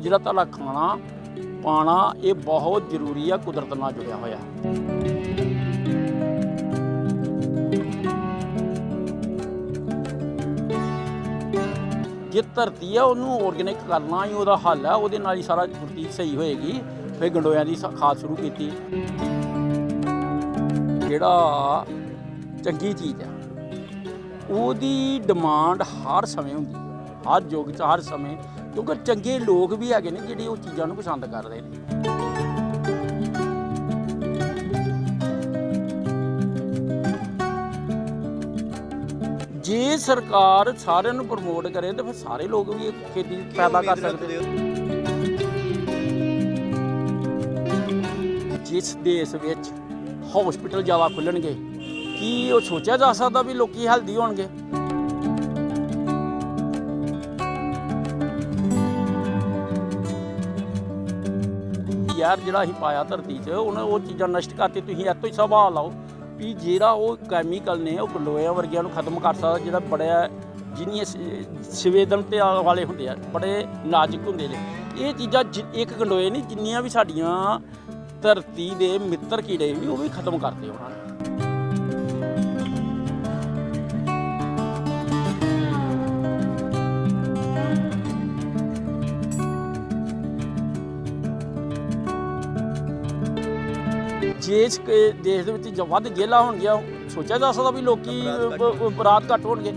ਜਿਹੜਾ ਤੁਹਾਡਾ ਖਾਣਾ ਪਾਣਾ ਇਹ ਬਹੁਤ ਜ਼ਰੂਰੀ ਆ, ਕੁਦਰਤ ਨਾਲ ਜੁੜਿਆ ਹੋਇਆ। ਜੇ ਧਰਤੀ ਆ, ਉਹਨੂੰ ਆਰਗੇਨਿਕ ਕਰਨਾ ਹੀ ਉਹਦਾ ਹੱਲ ਆ, ਉਹਦੇ ਨਾਲ ਹੀ ਸਾਰਾ ਫੁਰਤੀ ਸਹੀ ਹੋਏਗੀ, ਫਿਰ ਗੰਡੋਇਆਂ ਦੀ ਖਾਦ ਸ਼ੁਰੂ ਕੀਤੀ। ਜਿਹੜਾ ਚੰਗੀ ਚੀਜ਼ ਆ, ਉਹਦੀ ਡਿਮਾਂਡ ਹਰ ਸਮੇਂ ਹੁੰਦੀ ਹੈ ਹਰ ਯੁੱਗ 'ਚ, ਹਰ ਸਮੇਂ। ਕਿਉਂਕਿ ਚੰਗੇ ਲੋਕ ਵੀ ਹੈਗੇ ਨੇ ਜਿਹੜੇ ਉਹ ਚੀਜ਼ਾਂ ਨੂੰ ਪਸੰਦ ਕਰਦੇ ਨੇ। ਜੇ ਸਰਕਾਰ ਸਾਰਿਆਂ ਨੂੰ ਪ੍ਰਮੋਟ ਕਰੇ ਤਾਂ ਫਿਰ ਸਾਰੇ ਲੋਕ ਵੀ ਇਹ ਖੇਤੀ ਪੈਦਾ ਕਰ ਸਕਦੇ ਜਿਸ ਦੇਸ਼ ਵਿੱਚ ਹਸਪੀਟਲ ਜ਼ਿਆਦਾ ਖੁੱਲਣਗੇ ਕੀ ਉਹ ਸੋਚਿਆ ਜਾ ਸਕਦਾ ਵੀ ਲੋਕੀ ਹੈਲਦੀ ਹੋਣਗੇ? ਯਾਰ ਜਿਹੜਾ ਅਸੀਂ ਪਾਇਆ ਧਰਤੀ 'ਚ, ਉਹਨੇ ਉਹ ਚੀਜ਼ਾਂ ਨਸ਼ਟ ਕਰਤੀ ਤੁਸੀਂ ਇੱਥੋਂ ਹੀ ਸਵਾਲ ਲਾਓ ਵੀ ਜਿਹੜਾ ਉਹ ਕੈਮੀਕਲ ਨੇ, ਉਹ ਗੰਡੋਇਆਂ ਵਰਗਿਆਂ ਨੂੰ ਖਤਮ ਕਰ ਸਕਦਾ, ਜਿਹੜਾ ਬੜਾ ਜਿੰਨੀਆਂ ਸੰਵੇਦਨਤਾ ਵਾਲੇ ਹੁੰਦੇ ਆ, ਬੜੇ ਨਾਜ਼ੁਕ ਹੁੰਦੇ ਨੇ। ਇਹ ਚੀਜ਼ਾਂ ਜਿ- ਇੱਕ ਗੰਡੋਏ ਨਹੀਂ, ਜਿੰਨੀਆਂ ਵੀ ਸਾਡੀਆਂ ਧਰਤੀ ਦੇ ਮਿੱਤਰ ਕੀੜੇ ਵੀ ਉਹ ਵੀ ਖਤਮ ਕਰਦੇ ਉਹਨਾਂ ਨੇ ਜੇ ਇਸ ਕੇ- ਦੇਸ਼ ਦੇ ਵਿੱਚ ਜ- ਵੱਧ ਜੇਲਾਂ ਹੋਣਗੀਆਂ ਸੋਚਿਆ ਜਾ ਸਕਦਾ ਵੀ ਲੋਕੀ ਬਰਾਤ ਘੱਟ ਹੋਣਗੇ।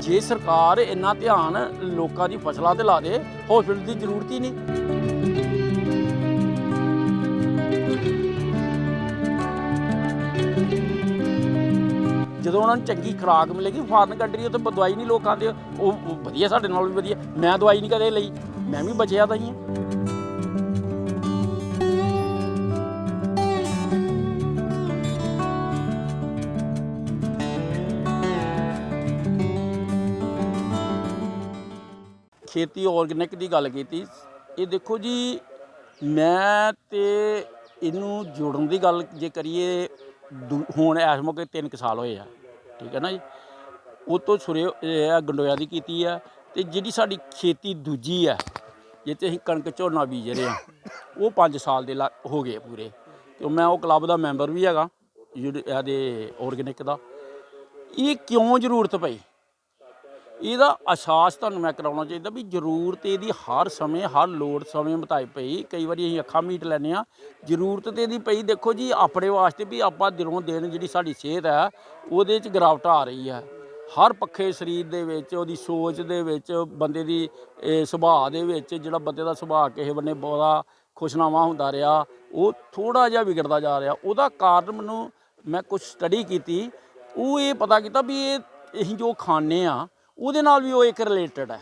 ਜੇ ਸਰਕਾਰ ਇੰਨਾ ਧਿਆਨ ਲੋਕਾਂ ਦੀ ਫਸਲਾਂ ਤੇ ਲਾ ਦੇ ਹਸਪੀਟਲ ਦੀ ਜ਼ਰੂਰਤ ਹੀ ਨਹੀਂ। ਜਦੋਂ ਉਹਨਾਂ ਨੂੰ ਚੰਗੀ ਖੁਰਾਕ ਮਿਲੇਗੀ ਫਾਰਨ ਕੰਟਰੀ ਉੱਥੇ ਦਵਾਈ ਨਹੀਂ ਲੋਕ ਖਾਂਦੇ ਉਹ ਵਧੀਆ ਸਾਡੇ ਨਾਲ ਵੀ ਵਧੀਆ ਮੈਂ ਦਵਾਈ ਨਹੀਂ ਕਦੇ ਲਈ ਮੈਂ ਵੀ ਬਚਿਆ ਤਾਂ ਹੀ ਹਾਂ। ਖੇਤੀ ਆਰਗੈਨਿਕ ਦੀ ਗੱਲ ਕੀਤੀ। ਇਹ ਦੇਖੋ ਜੀ, ਮੈਂ ਤੇ ਇਹਨੂੰ ਜੋੜਨ ਦੀ ਗੱਲ ਜੇ ਕਰੀਏ, ਦੂ- ਹੁਣ ਇਸ ਮੌਕੇ 3 ਸਾਲ ਹੋਏ ਆ, ਠੀਕ ਹੈ ਨਾ ਜੀ। ਉਹ ਤੋਂ ਸੁਰੇ ਇਹ ਆ, ਗੰਡੋਇਆ ਦੀ ਕੀਤੀ ਆ ਤੇ ਜਿਹੜੀ ਸਾਡੀ ਖੇਤੀ ਦੂਜੀ ਆ, ਜਿੱਥੇ ਅਸੀਂ ਕਣਕ ਝੋਨਾ ਬੀਜ ਰਹੇ ਆ, ਉਹ 5 ਸਾਲ ਦੇ ਲਾ- ਹੋ ਗਏ ਪੂਰੇ। ਤੇ ਮੈਂ ਉਹ ਕਲੱਬ ਦਾ ਮੈਂਬਰ ਵੀ ਹੈਗਾ ਜਿਹੜੇ ਇਹਦੇ ਆਰਗੈਨਿਕ ਦਾ। ਇਹ ਕਿਉਂ ਜ਼ਰੂਰਤ ਪਈ? ਇਹਦਾ ਅਹਿਸਾਸ ਤੁਹਾਨੂੰ ਮੈਂ ਕਰਾਉਣਾ ਚਾਹੀਦਾ ਵੀ ਜ਼ਰੂਰਤ ਇਹਦੀ ਹਰ ਸਮੇਂ, ਹਰ ਲੋੜ ਸਮੇਂ ਮੁਤਾਬਕ ਪਈ। ਕਈ ਵਾਰੀ ਅਸੀਂ ਅੱਖਾਂ ਮੀਟ ਲੈਂਦੇ ਆ ਜ਼ਰੂਰਤ ਤੇ ਇਹਦੀ ਪਈ, ਦੇਖੋ ਜੀ, ਆਪਣੇ ਵਾਸਤੇ ਵੀ ਆਪਾਂ ਦਿਨੋਂ ਦਿਨ ਜਿਹੜੀ ਸਾਡੀ ਸਿਹਤ ਹੈ, ਉਹਦੇ 'ਚ ਗਿਰਾਵਟ ਆ ਰਹੀ ਹੈ। ਹਰ ਪੱਖੇ ਸਰੀਰ ਦੇ ਵਿੱਚ, ਉਹਦੀ ਸੋਚ ਦੇ ਵਿੱਚ, ਬੰਦੇ ਦੀ ਸੁਭਾਅ ਦੇ ਵਿੱਚ, ਜਿਹੜਾ ਬੰਦੇ ਦਾ ਸੁਭਾਅ ਕਿਸੇ ਬੰਨੇ ਬਹੁਤਾ ਖੁਸ਼ਨਾਮਾ ਹੁੰਦਾ ਰਿਹਾ, ਉਹ ਥੋੜਾ ਜਿਹਾ ਵਿਗੜਦਾ ਜਾ ਰਿਹਾ। ਉਹਦਾ ਕਾਰਨ ਮੈਨੂੰ, ਮੈਂ ਕੁਝ ਸਟੱਡੀ ਕੀਤੀ, ਉਹ ਇਹ ਪਤਾ ਕੀਤਾ ਵੀ ਇਹ, ਅਸੀਂ ਜੋ ਖਾਂਦੇ ਆ ਉਹਦੇ ਨਾਲ ਵੀ ਉਹ ਇੱਕ ਰਿਲੇਟਡ ਹੈ।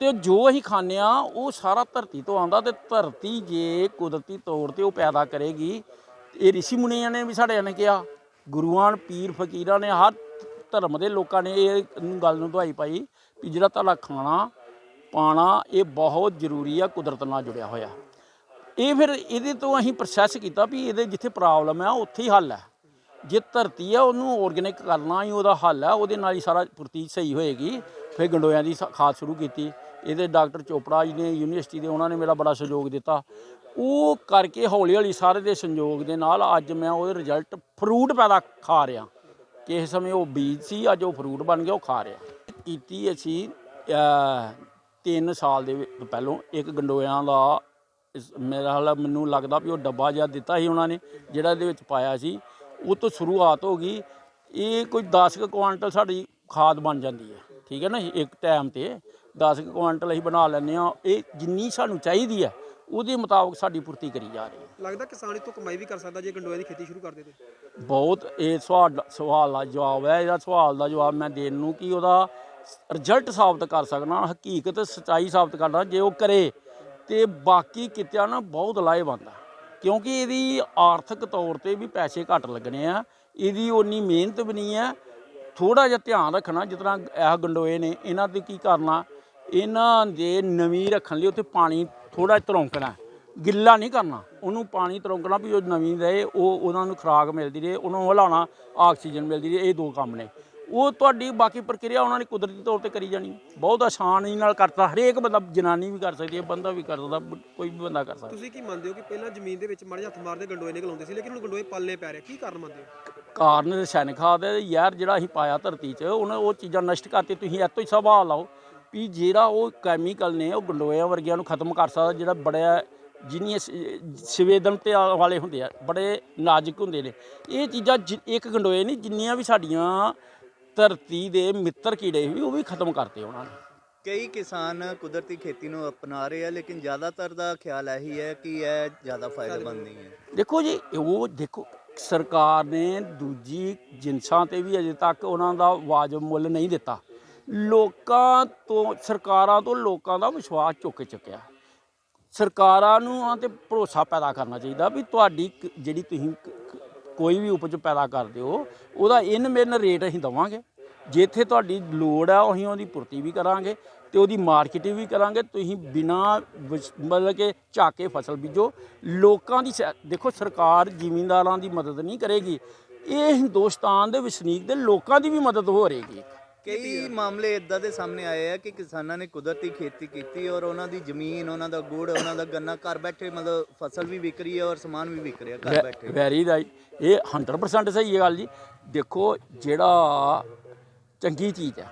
ਤੇ ਜੋ ਅਸੀਂ ਖਾਂਦੇ ਆ ਉਹ ਸਾਰਾ ਧਰਤੀ ਤੋਂ ਆਉਂਦਾ ਤੇ ਧਰਤੀ ਜੇ ਕੁਦਰਤੀ ਤੌਰ ਤੇ ਉਹ ਪੈਦਾ ਕਰੇਗੀ। ਇਹ ਰਿਸ਼ੀ ਮੁਨੀਆਂ ਨੇ ਵੀ ਸਾਡੇ ਨੇ ਕਿਹਾ, ਗੁਰੂਆਂ, ਪੀਰ, ਫਕੀਰਾਂ ਨੇ, ਹਰ ਧਰਮ ਦੇ ਲੋਕਾਂ ਨੇ ਇਹ ਗੱਲ ਨੂੰ ਦਵਾਈ ਪਾਈ ਵੀ ਜਿਹੜਾ ਤੁਹਾਡਾ ਖਾਣਾ, ਪਾਣਾ, ਇਹ ਬਹੁਤ ਜ਼ਰੂਰੀ ਆ, ਕੁਦਰਤ ਨਾਲ ਜੁੜਿਆ ਹੋਇਆ। ਇਹ ਫਿਰ ਇਹਦੇ ਤੋਂ ਅਸੀਂ ਪ੍ਰੋਸੈਸ ਕੀਤਾ ਵੀ ਇਹਦੇ ਜਿੱਥੇ ਪ੍ਰੋਬਲਮ ਹੈ ਉੱਥੇ ਹੀ ਹੱਲ ਹੈ। ਜੇ ਧਰਤੀ ਆ, ਉਹਨੂੰ ਆਰਗੇਨਿਕ ਕਰਨਾ ਹੀ ਉਹਦਾ ਹੱਲ ਹੈ ਉਹਦੇ ਨਾਲ ਹੀ ਸਾਰਾ ਫੁਰਤੀ ਸਹੀ ਹੋਏਗੀ। ਫਿਰ ਗੰਡੋਇਆਂ ਦੀ ਖਾਦ ਸ਼ੁਰੂ ਕੀਤੀ। ਇਹਦੇ ਡਾਕਟਰ ਚੋਪੜਾ ਜੀ ਨੇ, ਯੂਨੀਵਰਸਿਟੀ ਦੇ ਉਹਨਾਂ ਨੇ ਮੇਰਾ ਬੜਾ ਸਹਿਯੋਗ ਦਿੱਤਾ। ਉਹ ਕਰਕੇ ਹੌਲੀ ਹੌਲੀ ਸਾਰੇ ਦੇ ਸੰਯੋਗ ਦੇ ਨਾਲ ਅੱਜ ਮੈਂ ਉਹਦੇ ਰਿਜ਼ਲਟ ਫਰੂਟ ਪੈਦਾ ਖਾ ਰਿਹਾ। ਕਿਸੇ ਸਮੇਂ ਉਹ ਬੀਜ ਸੀ, ਅੱਜ ਉਹ ਫਰੂਟ ਬਣ ਗਿਆ, ਉਹ ਖਾ ਰਿਹਾ। ਕੀਤੀ ਅਸੀਂ 3 ਸਾਲ ਦੇ ਪਹਿਲੋਂ ਇੱਕ ਗੰਡੋਇਆਂ ਦਾ ਇਸ- ਮੇਰਾ ਹਾਲ ਮੈਨੂੰ ਲੱਗਦਾ ਵੀ ਉਹ ਡੱਬਾ ਜਿਹਾ ਦਿੱਤਾ ਸੀ ਉਹਨਾਂ ਨੇ, ਜਿਹੜਾ ਇਹਦੇ ਵਿੱਚ ਪਾਇਆ ਸੀ। ਉਹ ਤੋਂ ਸ਼ੁਰੂਆਤ ਹੋ ਗਈ ਇਹ ਕੋਈ 10 ਕੁ ਕੁਆਂਟਲ ਸਾਡੀ ਖਾਦ ਬਣ ਜਾਂਦੀ ਹੈ ਠੀਕ ਹੈ ਨਾ? ਇੱਕ ਟਾਈਮ ਤੇ 10 ਕੁ ਕੁਆਂਟਲ ਅਸੀਂ ਬਣਾ ਲੈਂਦੇ ਆ ਇਹ ਜਿੰਨੀ ਸਾਨੂੰ ਚਾਹੀਦੀ ਹੈ ਉਹਦੇ ਮੁਤਾਬਕ ਸਾਡੀ ਪੂਰਤੀ ਕਰੀ ਜਾ ਰਹੀ ਹੈ ਲੱਗਦਾ ਕਿਸਾਨ ਇਹ ਤੋਂ ਕਮਾਈ ਵੀ ਕਰ ਸਕਦਾ ਜੇ ਗੰਡੋਏ ਦੀ ਖੇਤੀ ਸ਼ੁਰੂ ਕਰ ਦੇ ਤੇ ਬਹੁਤ ਇਹ ਸਵਾਲ ਸਵਾਲ ਦਾ ਜਵਾਬ ਹੈ ਇਹਦਾ ਸਵਾਲ ਦਾ ਜਵਾਬ ਮੈਂ ਦੇਣ ਨੂੰ ਕਿ ਉਹਦਾ ਰਿਜ਼ਲਟ ਸਾਬਤ ਕਰ ਸਕਣਾ ਹਕੀਕਤ ਸਚਾਈ ਸਾਬਤ ਕਰਨਾ ਜੇ ਉਹ ਕਰੇ ਤੇ ਬਾਕੀ ਕਿਤਿਆਂ ਨਾਲ ਬਹੁਤ ਲਾਹੇਵੰਦ ਆ ਕਿਉਂਕਿ ਇਹਦੀ ਆਰਥਿਕ ਤੌਰ ਤੇ ਵੀ ਪੈਸੇ ਘੱਟ ਲੱਗਣੇ ਆ, ਇਹਦੀ ਉਨੀ ਮਿਹਨਤ ਵੀ ਨਹੀਂ ਹੈ ਥੋੜਾ ਜਿਹਾ ਧਿਆਨ ਰੱਖਣਾ ਜਿਸ ਤਰ੍ਹਾਂ ਇਹ ਗੰਡੋਏ ਨੇ, ਇਹਨਾਂ ਤੇ ਕੀ ਕਰਨਾ? ਇਹਨਾਂ ਦੇ ਨਵੀਂ ਰੱਖਣ ਲਈ ਉੱਥੇ ਪਾਣੀ ਥੋੜਾ ਤਰੌਂਕਣਾ ਗਿੱਲਾ ਨਹੀਂ ਕਰਨਾ, ਉਹਨੂੰ ਪਾਣੀ ਤਰੌਂਕਣਾ ਵੀ ਉਹ ਨਵੀਂ ਰਹੇ, ਉਹ ਉਹਨਾਂ ਨੂੰ ਖੁਰਾਕ ਮਿਲਦੀ ਰਹੇ, ਉਹਨਾਂ ਨੂੰ ਹਿਲਾਉਣਾ, ਆਕਸੀਜਨ ਮਿਲਦੀ ਰਹੇ, ਇਹ ਦੋ ਕੰਮ ਨੇ। ਉਹ ਤੁਹਾਡੀ ਬਾਕੀ ਪ੍ਰਕਿਰਿਆ ਉਹਨਾਂ ਨੇ ਕੁਦਰਤੀ ਤੌਰ ਤੇ ਕਰੀ ਜਾਣੀ। ਬਹੁਤ ਆਸਾਨੀ ਨਾਲ ਕਰਤਾ। ਹਰੇਕ ਬੰਦਾ ਜਨਾਨੀ ਵੀ ਕਰ ਸਕਦੀ ਹੈ ਬੰਦਾ ਵੀ ਕਰ ਸਕਦਾ ਬ- ਕੋਈ ਵੀ ਬੰਦਾ ਕਰ ਸਕਦਾ। ਤੁਸੀਂ ਕੀ ਮੰਨਦੇ ਹੋ ਕਿ ਪਹਿਲਾਂ ਜ਼ਮੀਨ ਦੇ ਵਿੱਚ ਮਾੜੇ ਜਿਹੇ ਹੱਥ ਮਾਰਦੇ ਗੰਡੋਏ ਨਿਕਲ ਆਉਂਦੇ ਸੀ ਲੇਕਿਨ ਹੁਣ ਗੰਡੋਏ ਪਾਲਣੇ ਪੈ ਰਹੇ ਕੀ ਕਾਰਨ ਮੰਨਦੇ ਹੋ? ਕਾਰਨ ਰਸਾਇਣ ਖਾਦ ਹੈ ਯਾਰ ਜਿਹੜਾ ਅਸੀਂ ਪਾਇਆ ਧਰਤੀ 'ਚ ਉਹਨਾਂ ਉਹ ਚੀਜ਼ਾਂ ਨਸ਼ਟ ਕਰਤੀ ਤੁਸੀਂ ਇਹ ਤੋਂ ਹੀ ਸਵਾਲ ਲਾਓ ਵੀ ਜਿਹੜਾ ਉਹ ਕੈਮੀਕਲ ਨੇ ਉਹ ਗੰਡੋਇਆਂ ਵਰਗਿਆਂ ਨੂੰ ਖਤਮ ਕਰ ਸਕਦਾ ਜਿਹੜਾ ਬੜਾ ਜਿੰਨੀਆਂ ਸੰਵੇਦਨਤਾ ਵਾਲੇ ਹੁੰਦੇ ਆ ਬੜੇ ਨਾਜ਼ੁਕ ਹੁੰਦੇ ਨੇ। ਇਹ ਚੀਜ਼ਾਂ ਜਿ- ਇੱਕ ਗੰਡੋਏ ਨਹੀਂ ਜਿੰਨੀਆਂ ਵੀ ਸਾਡੀਆਂ ਧਰਤੀ ਦੇ ਮਿੱਤਰ ਕੀੜੇ ਸੀ ਉਹ ਵੀ ਖਤਮ ਕਰਤੇ ਉਹਨਾਂ ਨੇ। ਕਈ ਕਿਸਾਨ ਕੁਦਰਤੀ ਖੇਤੀ ਨੂੰ ਅਪਣਾ ਰਹੇ ਆ ਲੇਕਿਨ ਜ਼ਿਆਦਾਤਰ ਦਾ ਖਿਆਲ ਇਹੀ ਹੈ ਕਿ ਇਹ ਜ਼ਿਆਦਾ ਫਾਇਦੇਮੰਦ ਨਹੀਂ ਹੈ। ਦੇਖੋ ਜੀ ਉਹ ਦੇਖੋ ਸਰਕਾਰ ਨੇ ਦੂਜੀ ਜਿਨਸਾਂ ਤੇ ਵੀ ਅਜੇ ਤੱਕ ਉਹਨਾਂ ਦਾ ਵਾਜਬ ਮੁੱਲ ਨਹੀਂ ਦਿੱਤਾ। ਲੋਕਾਂ ਤੋਂ ਸਰਕਾਰਾਂ ਤੋਂ ਲੋਕਾਂ ਦਾ ਵਿਸ਼ਵਾਸ ਚੁੱਕ ਚੁੱਕਿਆ। ਸਰਕਾਰਾਂ ਨੂੰ ਉਹਨਾਂ ਤੇ ਭਰੋਸਾ ਪੈਦਾ ਕਰਨਾ ਚਾਹੀਦਾ ਵੀ ਤੁਹਾਡੀ ਜਿਹੜੀ ਤੁਸੀਂ ਕੋਈ ਵੀ ਉਪਜ ਪੈਦਾ ਕਰਦੇ ਹੋ ਉਹਦਾ ਇਨ ਮਿਨ ਰੇਟ ਅਸੀਂ ਦਵਾਂਗੇ। ਜਿੱਥੇ ਤੁਹਾਡੀ ਲੋੜ ਆ ਅਸੀਂ ਉਹਦੀ ਪੂਰਤੀ ਵੀ ਕਰਾਂਗੇ ਤੇ ਉਹਦੀ ਮਾਰਕੀਟਿੰਗ ਵੀ ਕਰਾਂਗੇ। ਤੁਸੀਂ ਬਿਨਾ ਮਤਲਬ ਕਿ ਝਾਕੇ ਫਸਲ ਬੀਜੋ। ਲੋਕਾਂ ਦੀ ਦੇਖੋ ਸਰਕਾਰ ਜ਼ਿਮੀਂਦਾਰਾਂ ਦੀ ਮਦਦ ਨਹੀਂ ਕਰੇਗੀ। ਇਹ ਹਿੰਦੁਸਤਾਨ ਦੇ ਵਸਨੀਕ ਦੇ ਲੋਕਾਂ ਦੀ ਵੀ ਮਦਦ ਹੋ ਰਹੇਗੀ। ਕਈ ਮਾਮਲੇ ਇਦਾਂ ਦੇ ਸਾਹਮਣੇ ਆਏ ਆ ਕਿ ਕਿਸਾਨਾਂ ਨੇ ਕੁਦਰਤੀ ਖੇਤੀ ਕੀਤੀ ਔਰ ਉਹਨਾਂ ਦੀ ਜ਼ਮੀਨ ਉਹਨਾਂ ਦਾ ਗੁੜ ਉਹਨਾਂ ਦਾ ਗੰਨਾ ਘਰ ਬੈਠੇ ਮਤਲਬ ਫਸਲ ਵੀ ਵਿਕ ਰਹੀ ਹੈ ਔਰ ਸਮਾਨ ਵੀ ਵਿਕ ਰਿਹਾ ਘਰ ਬੈਠੇ। Very right. ਇਹ 100% ਸਹੀ ਹੈ ਗੱਲ ਜੀ। ਦੇਖੋ ਜਿਹੜਾ ਚੰਗੀ ਚੀਜ਼ ਹੈ।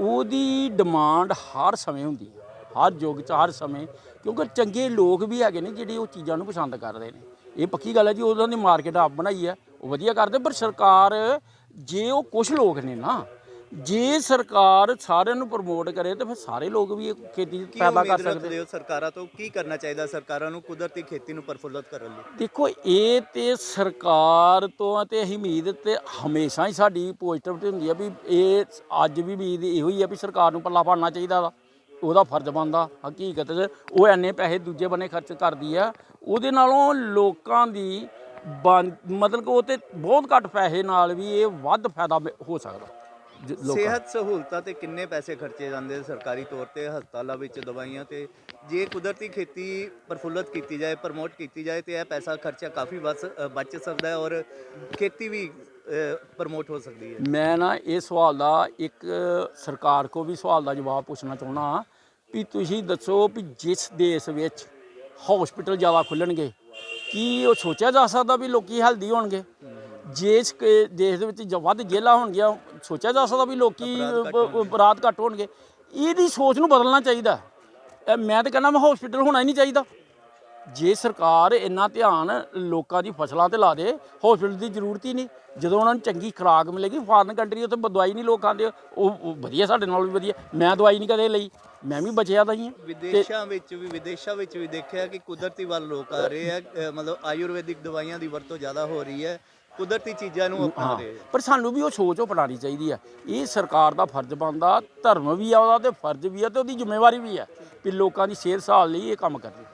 ਉਹਦੀ ਡਿਮਾਂਡ ਹਰ ਸਮੇਂ ਹੁੰਦੀ ਹੈ। ਹਰ ਯੁੱਗ 'ਚ, ਹਰ ਸਮੇਂ। ਕਿਉਂਕਿ ਚੰਗੇ ਲੋਕ ਵੀ ਹੈਗੇ ਨੇ ਜਿਹੜੇ ਉਹ ਚੀਜ਼ਾਂ ਨੂੰ ਪਸੰਦ ਕਰਦੇ ਨੇ। ਇਹ ਪੱਕੀ ਗੱਲ ਹੈ ਜੀ, ਉਹਨਾਂ ਦੀ ਮਾਰਕੀਟ ਆਪ ਬਣਾਈ ਹੈ। ਉਹ ਵਧੀਆ ਕਰਦੇ, ਪਰ ਸਰਕਾਰ, ਜੇ ਉਹ ਕੁਝ ਲੋਕ ਨੇ ਨਾ ਜੇ ਸਰਕਾਰ ਸਾਰਿਆਂ ਨੂੰ ਪ੍ਰਮੋਟ ਕਰੇ ਤਾਂ ਫਿਰ ਸਾਰੇ ਲੋਕ ਵੀ ਇਹ ਖੇਤੀ ਪੈਦਾ ਕਰ ਸਕਦੇ ਹੋ ਸਰਕਾਰਾਂ ਤੋਂ? ਕੀ ਕਰਨਾ ਚਾਹੀਦਾ ਸਰਕਾਰਾਂ ਨੂੰ ਕੁਦਰਤੀ ਖੇਤੀ ਨੂੰ ਪ੍ਰਫੁੱਲਤ ਕਰਨ ਲਈ? ਦੇਖੋ ਇਹ ਤੇ ਸਰਕਾਰ ਤੋਂ ਤੇ ਅਸੀਂ ਉਮੀਦ ਤੇ ਹਮੇਸ਼ਾ ਹੀ ਸਾਡੀ ਪੋਜ਼ਿਟਿਵ ਹੁੰਦੀ ਆ ਵੀ ਇਹ ਅੱਜ ਵੀ ਉਮੀਦ ਇਹੋ ਹੀ ਆ ਵੀ ਸਰਕਾਰ ਨੂੰ ਪੱਲਾ ਪਾੜਨਾ ਚਾਹੀਦਾ ਵਾ। ਉਹਦਾ ਫਰਜ਼ ਬਣਦਾ ਹਕੀਕਤ 'ਚ। ਉਹ ਐਨੇ ਪੈਸੇ ਦੂਜੇ ਬੰਨੇ ਖਰਚ ਕਰਦੀ ਆ। ਉਹਦੇ ਨਾਲੋਂ ਲੋਕਾਂ ਦੀ ਮਤਲਬ ਕਿ ਉਹ ਤੇ ਬਹੁਤ ਘੱਟ ਪੈਸੇ ਨਾਲ ਵੀ ਇਹ ਵੱਧ ਫਾਇਦਾ ਹੋ ਸਕਦਾ। ਜ- ਲੋਕਾਂ ਸਿਹਤ ਸਹੂਲਤਾਂ ਤੇ ਕਿੰਨੇ ਪੈਸੇ ਖਰਚੇ ਜਾਂਦੇ ਸਰਕਾਰੀ ਤੌਰ ਤੇ ਹਸਪਤਾਲਾਂ ਵਿੱਚ ਦਵਾਈਆਂ ਤੇ। ਜੇ ਕੁਦਰਤੀ ਖੇਤੀ ਪ੍ਰਫੁੱਲਤ ਕੀਤੀ ਜਾਏ ਪ੍ਰਮੋਟ ਕੀਤੀ ਜਾਏ ਤੇ ਇਹ ਪੈਸਾ ਖਰਚਾ ਕਾਫੀ ਬਚ ਬਚ ਸਕਦਾ ਹੈ ਔਰ ਖੇਤੀ ਵੀ ਪ੍ਰਮੋਟ ਹੋ ਸਕਦੀ ਹੈ। ਮੈਂ ਨਾ ਇਹ ਸਵਾਲ ਦਾ ਇੱਕ ਸਰਕਾਰ ਕੋ ਵੀ ਸਵਾਲ ਦਾ ਜਵਾਬ ਪੁੱਛਣਾ ਚਾਹੁੰਦਾ ਵੀ ਤੁਸੀਂ ਦੱਸੋ ਵੀ ਜਿਸ ਦੇਸ਼ ਵਿੱਚ ਹਸਪੀਟਲ ਜ਼ਿਆਦਾ ਖੁੱਲਣਗੇ ਕੀ ਉਹ ਸੋਚਿਆ ਜਾ ਸਕਦਾ ਵੀ ਲੋਕੀ ਹੈਲਦੀ ਹੋਣਗੇ? ਜਿਸ ਕੇ ਦੇਸ਼ ਦੇ ਵਿੱਚ ਜ- ਵੱਧ ਜੇਲਾਂ ਹੋਣਗੀਆਂ ਸੋਚਿਆ ਜਾ ਸਕਦਾ ਵੀ ਲੋਕੀ ਅਪਰਾਧ ਘੱਟ ਹੋਣਗੇ। ਇਹਦੀ ਸੋਚ ਨੂੰ ਬਦਲਣਾ ਚਾਹੀਦਾ। ਮੈਂ ਤਾਂ ਕਹਿੰਦਾ ਮੈਂ ਹਸਪੀਟਲ ਹੋਣਾ ਹੀ ਨਹੀਂ ਚਾਹੀਦਾ। ਜੇ ਸਰਕਾਰ ਇੰਨਾ ਧਿਆਨ ਲੋਕਾਂ ਦੀ ਫਸਲਾਂ ਤੇ ਲਾ ਦੇ ਹਸਪੀਟਲ ਦੀ ਜ਼ਰੂਰਤ ਹੀ ਨਹੀਂ। ਜਦੋਂ ਉਹਨਾਂ ਨੂੰ ਚੰਗੀ ਖੁਰਾਕ ਮਿਲੇਗੀ ਫਾਰਨ ਕੰਟਰੀ ਉੱਥੇ ਦਵਾਈ ਨਹੀਂ ਲੋਕ ਖਾਂਦੇ। ਉਹ ਵਧੀਆ ਸਾਡੇ ਨਾਲ ਵੀ ਵਧੀਆ। ਮੈਂ ਦਵਾਈ ਨਹੀਂ ਕਦੇ ਲਈ। ਮੈਂ ਵੀ ਬਚਿਆ ਦਾ ਹੀ ਹਾਂ। ਵਿਦੇਸ਼ਾਂ ਵਿੱਚ ਵੀ ਵਿਦੇਸ਼ਾਂ ਵਿੱਚ ਵੀ ਦੇਖਿਆ ਕਿ ਕੁਦਰਤੀ ਵੱਲ ਲੋਕ ਆ ਰਹੇ ਆ। ਮਤਲਬ ਆਯੁਰਵੈਦਿਕ ਦਵਾਈਆਂ ਦੀ ਵਰਤੋਂ ਜ਼ਿਆਦਾ ਹੋ ਰਹੀ ਹੈ। ਕੁਦਰਤੀ ਚੀਜ਼ਾਂ ਨੂੰ ਅਪਣਾ ਹਾਂ ਰਹੇ ਆ ਪਰ ਸਾਨੂੰ ਵੀ ਉਹ ਸੋਚ ਅਪਣਾਉਣੀ ਚਾਹੀਦੀ ਹੈ ਇਹ ਸਰਕਾਰ ਦਾ ਫਰਜ਼ ਬਣਦਾ ਧਰਮ ਵੀ ਆ ਉਹਦਾ ਤੇ ਫਰਜ਼ ਵੀ ਆ ਤੇ ਉਹਦੀ ਜ਼ਿੰਮੇਵਾਰੀ ਵੀ ਆ ਵੀ ਲੋਕਾਂ ਦੀ ਸਿਹਤ ਸਾਲ ਲਈ ਇਹ ਕੰਮ ਕਰੇ